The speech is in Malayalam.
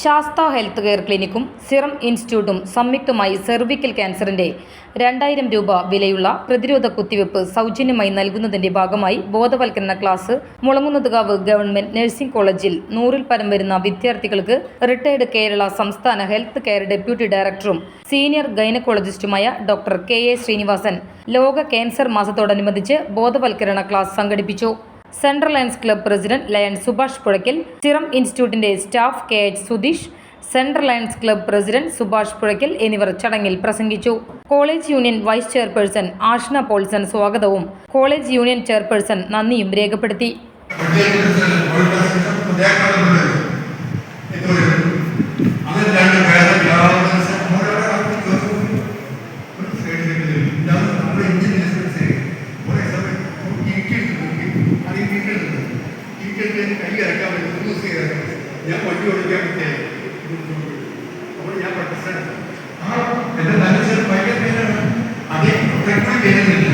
ശാസ്ത ഹെൽത്ത് കെയർ ക്ലിനിക്കും സിറം ഇൻസ്റ്റിറ്റ്യൂട്ടും സംയുക്തമായി സെർവിക്കൽ ക്യാൻസറിന്റെ രണ്ടായിരം രൂപ വിലയുള്ള പ്രതിരോധ കുത്തിവയ്പ് സൗജന്യമായി നൽകുന്നതിന്റെ ഭാഗമായി ബോധവൽക്കരണ ക്ലാസ് മുളങ്ങുന്നതുകാവ് ഗവൺമെന്റ് നഴ്സിംഗ് കോളേജിൽ നൂറിൽ പരം വരുന്ന വിദ്യാർത്ഥികൾക്ക് റിട്ടയർഡ് കേരള സംസ്ഥാന ഹെൽത്ത് കെയർ ഡെപ്യൂട്ടി ഡയറക്ടറും സീനിയർ ഗൈനക്കോളജിസ്റ്റുമായ ഡോക്ടർ കെ എ ശ്രീനിവാസൻ ലോക ക്യാൻസർ മാസത്തോടനുബന്ധിച്ച് ബോധവൽക്കരണ ക്ലാസ് സംഘടിപ്പിച്ചു. Central lions club president lion Subhash Puzhakkal serum ഇൻസ്റ്റിറ്റ്യൂട്ടിന്റെ staff K H Sudheesh central lions club president Subhash Puzhakkal എന്നിവർ ചടങ്ങിൽ പ്രസംഗിച്ചു. College union vice chairperson Ashna Paulson സ്വാഗതവും കോളേജ് യൂണിയൻ ചെയർപേഴ്സൺ നന്ദിയും രേഖപ്പെടുത്തി. ഞാൻ വണ്ടി ഓടിക്കാൻ പറ്റിയ അപ്പോൾ ഞാൻ പഠിച്ചത് ആ എന്റെ നല്ല ഭയങ്കര പേരാണ്. അതേ പ്രൊട്ടക്ടറി പേരുന്നില്ല